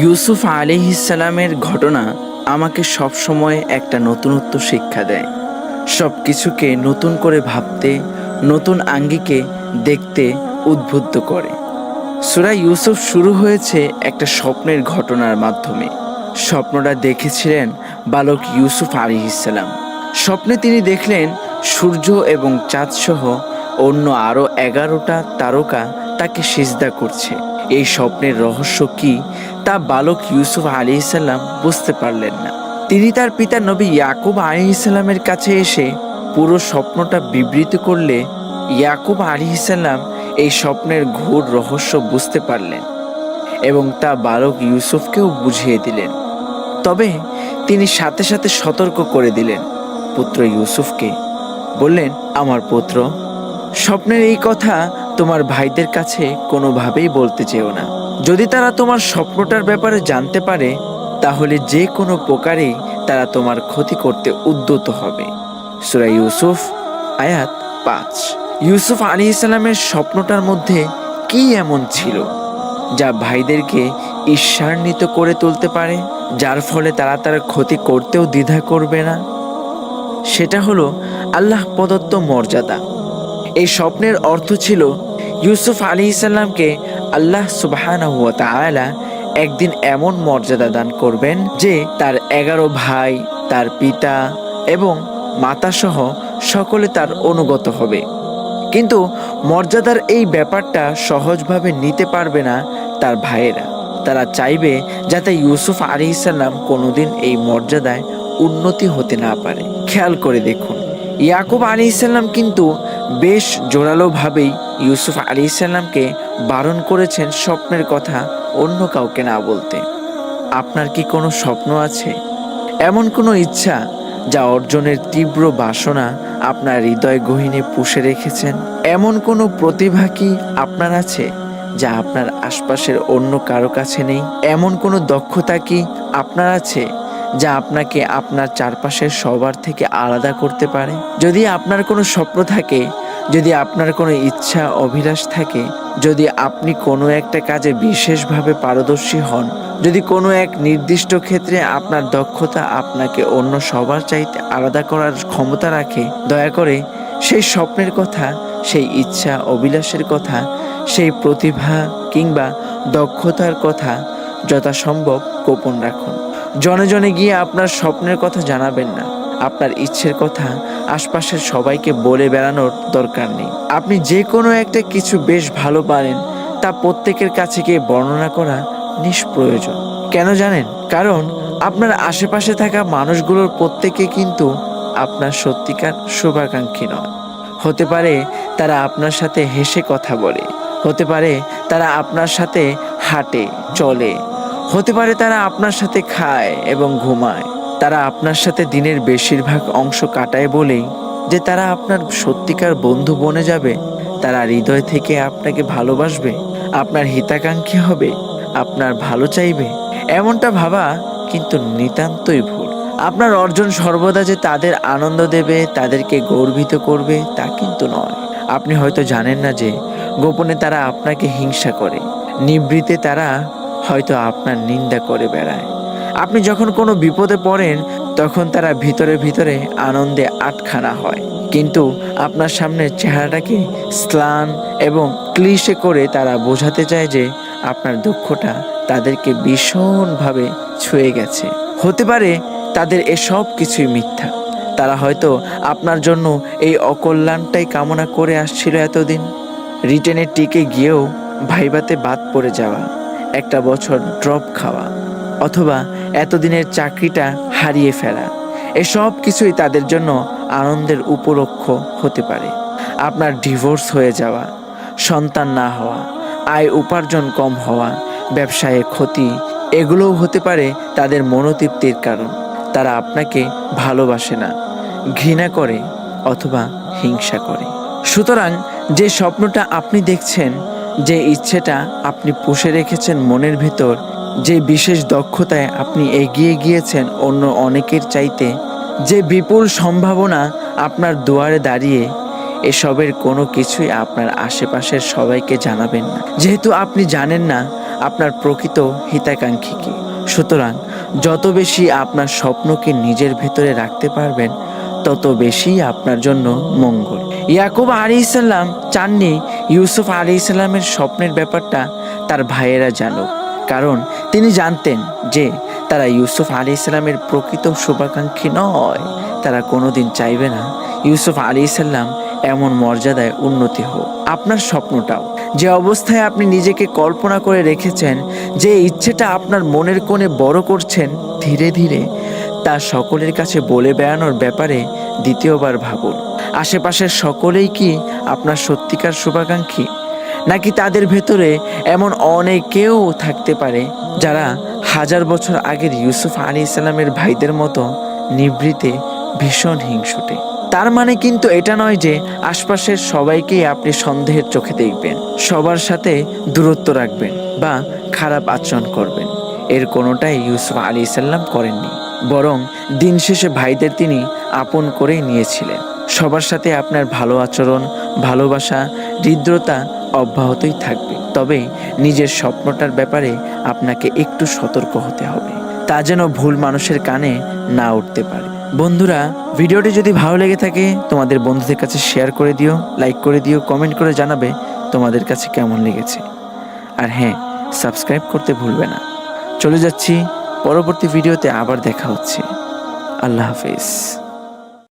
ইউসুফ আলিহিসালামের ঘটনা আমাকে সবসময় একটা নতুনত্ব শিক্ষা দেয়। সব কিছুকে নতুন করে ভাবতে, নতুন আঙ্গিকে দেখতে উদ্বুদ্ধ করে। সুরা ইউসুফ শুরু হয়েছে একটা স্বপ্নের ঘটনার মাধ্যমে। স্বপ্নটা দেখেছিলেন বালক ইউসুফ আলিহিসাল্লাম স্বপ্নে তিনি দেখলেন সূর্য এবং চাঁদসহ অন্য আরও এগারোটা তারকা তাকে সিজদা করছে। এই স্বপ্নের রহস্য কি তা বালক ইউসুফ আলী ইসাল্লাম বুঝতে পারলেন না। তিনি তার পিতা নবী ইয়াকুব আলী ইসাল্লামের কাছে এসে পুরো স্বপ্নটা বিবৃত করলে ইয়াকুব আলী ইসাল্লাম এই স্বপ্নের ঘোর রহস্য বুঝতে পারলেন এবং তা বালক ইউসুফকেও বুঝিয়ে দিলেন। তবে তিনি সাথে সাথে সতর্ক করে দিলেন। পুত্র ইউসুফকে বললেন, আমার পুত্র, স্বপ্নের এই কথা তোমার ভাইদের কাছে কোনোভাবেই বলতে চেও না। যদি তারা তোমার স্বপ্নটার ব্যাপারে জানতে পারে, তাহলে যে কোনো প্রকারেই তারা তোমার ক্ষতি করতে উদ্যত হবে। সুরা ইউসুফ, আয়াত পাঁচ। ইউসুফ আলী ইসলামের স্বপ্নটার মধ্যে কি এমন ছিল, যা ভাইদেরকে ঈর্ষান্বিত করে তুলতে পারে, যার ফলে তারা তার ক্ষতি করতেও দ্বিধা করবে না? সেটা হলো আল্লাহ প্রদত্ত মর্যাদা। এই স্বপ্নের অর্থ ছিল ইউসুফ আলী ইসাল্লামকে আল্লাহ সুবাহানা একদিন এমন মর্যাদা দান করবেন যে তার এগারো ভাই, তার পিতা এবং মাতাসহ সকলে তার অনুগত হবে। কিন্তু মর্যাদার এই ব্যাপারটা সহজভাবে নিতে পারবে না তার ভাইয়েরা। তারা চাইবে যাতে ইউসুফ আলী ইসাল্লাম কোনোদিন এই মর্যাদায় উন্নতি হতে না পারে। খেয়াল করে দেখুন, ইয়াকুব আলী ইসাল্লাম কিন্তু বেশ জোরালোভাবেই ইউসুফ আলী ইসাল্লামকে বারণ করেছেন স্বপ্নের কথা অন্য কাউকে না বলতে। আপনার কি কোনো স্বপ্ন আছে? এমন কোনো ইচ্ছা যা অর্জনের তীব্র বাসনা আপনার হৃদয় গহীনে পুষে রেখেছেন? এমন কোনো প্রতিভা কি আপনার আছে যা আপনার আশপাশের অন্য কারও কাছে নেই? এমন কোনো দক্ষতা কি আপনার আছে যা আপনাকে আপনার চারপাশের সবার থেকে আলাদা করতে পারে। যদি আপনার কোনো স্বপ্ন থাকে, যদি আপনার কোনো ইচ্ছা, অভিলাষ থাকে, যদি আপনি কোনো একটা কাজে বিশেষভাবে পারদর্শী হন, যদি কোনো এক নির্দিষ্ট ক্ষেত্রে আপনার দক্ষতা আপনাকে অন্য সবার চাইতে আলাদা করার ক্ষমতা রাখে, দয়া করে সেই স্বপ্নের কথা, সেই ইচ্ছা, অভিলাষের কথা, সেই প্রতিভা কিংবা দক্ষতার কথা যথাসম্ভব গোপন রাখুন। জনে জনে গিয়ে আপনার স্বপ্নের কথা জানাবেন না। আপনার ইচ্ছের কথা আশপাশের সবাইকে বলে বেড়ানোর দরকার নেই। আপনি যে কোনো একটা কিছু বেশ ভালো পারেন, তা প্রত্যেকের কাছে গিয়ে বর্ণনা করা নিষ্প্রয়োজন। কেন জানেন? কারণ আপনার আশেপাশে থাকা মানুষগুলোর প্রত্যেকে কিন্তু আপনার সত্যিকার শুভাকাঙ্ক্ষী নয়। হতে পারে তারা আপনার সাথে হেসে কথা বলে, হতে পারে তারা আপনার সাথে হাঁটে, চলে হতে পারে তারা আপনার সাথে খায় এবং ঘুমায়। তারা আপনার সাথে দিনের বেশিরভাগ অংশ কাটায় বলেই যে তারা আপনার সত্যিকার বন্ধু বনে যাবে। তারা হৃদয় থেকে আপনাকে ভালোবাসবে, আপনার হিতাকাঙ্ক্ষী হবে, আপনার ভালো চাইবে। এমনটা ভাবা কিন্তু নিতান্তই ভুল। আপনার অর্জন সর্বদা যে তাদের আনন্দ দেবে, তাদেরকে গর্বিত করবে, তা কিন্তু নয়। আপনি হয়তো জানেন না যে গোপনে তারা আপনাকে হিংসা করে। নিবৃতে তারা হয়তো আপনার নিন্দা করে বেড়ায়। আপনি যখন কোনো বিপদে পড়েন, তখন তারা ভিতরে ভিতরে আনন্দে আটখানা হয়। কিন্তু আপনার সামনের চেহারাটাকে স্লান এবং ক্লিশে করে তারা বোঝাতে চায় যে আপনার দুঃখটা তাদেরকে ভীষণভাবে ছুঁয়ে গেছে। হতে পারে তাদের এসব কিছুই মিথ্যা। তারা হয়তো আপনার জন্য এই অকল্যাণটাই কামনা করে আসছিল এতদিন। রিটেনের টিকে গিয়েও ভাইবাতে বাদ পড়ে যাওয়া। একটা বছর ড্রপ খাওয়া অথবা এতদিনের চাকরিটা হারিয়ে ফেলা। এসব কিছুই তাদের জন্য আনন্দের উপলক্ষ হতে পারে। আপনার ডিভোর্স হয়ে যাওয়া, সন্তান না হওয়া, আয় উপার্জন কম হওয়া, ব্যবসায়ে ক্ষতি, এগুলোও হতে পারে তাদের মনোতৃপ্তির কারণ। তারা আপনাকে ভালোবাসে না, ঘৃণা করে অথবা হিংসা করে। সুতরাং যে স্বপ্নটা আপনি দেখছেন যে ইচ্ছেটা আপনি পুষে রেখেছেন মনের ভিতর, যে বিশেষ দক্ষতায় আপনি এগিয়ে গিয়েছেন অন্য অনেকের চাইতে, যে বিপুল সম্ভাবনা আপনার দুয়ারে দাঁড়িয়ে, এসবের কোনো কিছুই আপনার আশেপাশের সবাইকে জানাবেন না। যেহেতু আপনি জানেন না আপনার প্রকৃত হিতাকাঙ্ক্ষী কি সুতরাং যত বেশি আপনার স্বপ্নকে নিজের ভেতরে রাখতে পারবেন, তত বেশি আপনার জন্য মঙ্গল। ইয়াকুব আলী ইসাল্লাম চাননি। ইউসুফ আলী ইসাল্লামের স্বপ্নের ব্যাপারটা তার ভাইয়েরা জানুক। কারণ তিনি জানতেন যে তারা ইউসুফ আলী ইসলামের প্রকৃত শুভাকাঙ্ক্ষী নয়। তারা কোনোদিন চাইবে না ইউসুফ আলী ইসাল্লাম এমন মর্যাদায় উন্নতি হোক। আপনার স্বপ্নটাও। যে অবস্থায় আপনি নিজেকে কল্পনা করে রেখেছেন, যে ইচ্ছেটা আপনার মনের কোণে বড় করছেন, ধীরে ধীরে তা সকলের কাছে বলে বেড়ানোর ব্যাপারে দ্বিতীয়বার ভাবুন। আশেপাশের সকলেই কি আপনার সত্যিকার শুভাকাঙ্ক্ষী? নাকি তাদের ভেতরে এমন অনেকেও থাকতে পারে যারা হাজার বছর আগের ইউসুফ আলী ইসলামের ভাইদের মতো নিভৃতে ভীষণ হিংসুটে? তার মানে কিন্তু এটা নয় যে আশপাশের সবাইকেই আপনি সন্দেহের চোখে দেখবেন, সবার সাথে দূরত্ব রাখবেন বা খারাপ আচরণ করবেন। এর কোনোটাই ইউসুফ আলী ইসাল্লাম করেননি। বরং দিন শেষে ভাইদের তিনি আপন করেই নিয়েছিলেন। সবার সাথে আপনার ভালো আচরণ, ভালোবাসা, হৃদ্রতা অব্যাহতই থাকবে। তবে নিজের স্বপ্নটার ব্যাপারে আপনাকে একটু সতর্ক হতে হবে। তা যেন ভুল মানুষের কানে না উঠতে পারে। বন্ধুরা, ভিডিওটি যদি ভালো লেগে থাকে, তোমাদের বন্ধুদের কাছে শেয়ার করে দিও, লাইক করে দিও, কমেন্ট করে জানাবে তোমাদের কাছে কেমন লেগেছে। আর হ্যাঁ সাবস্ক্রাইব করতে ভুলবে না। চলে যাচ্ছি পরবর্তী ভিডিওতে আবার দেখা হচ্ছে। আল্লাহ হাফেজ।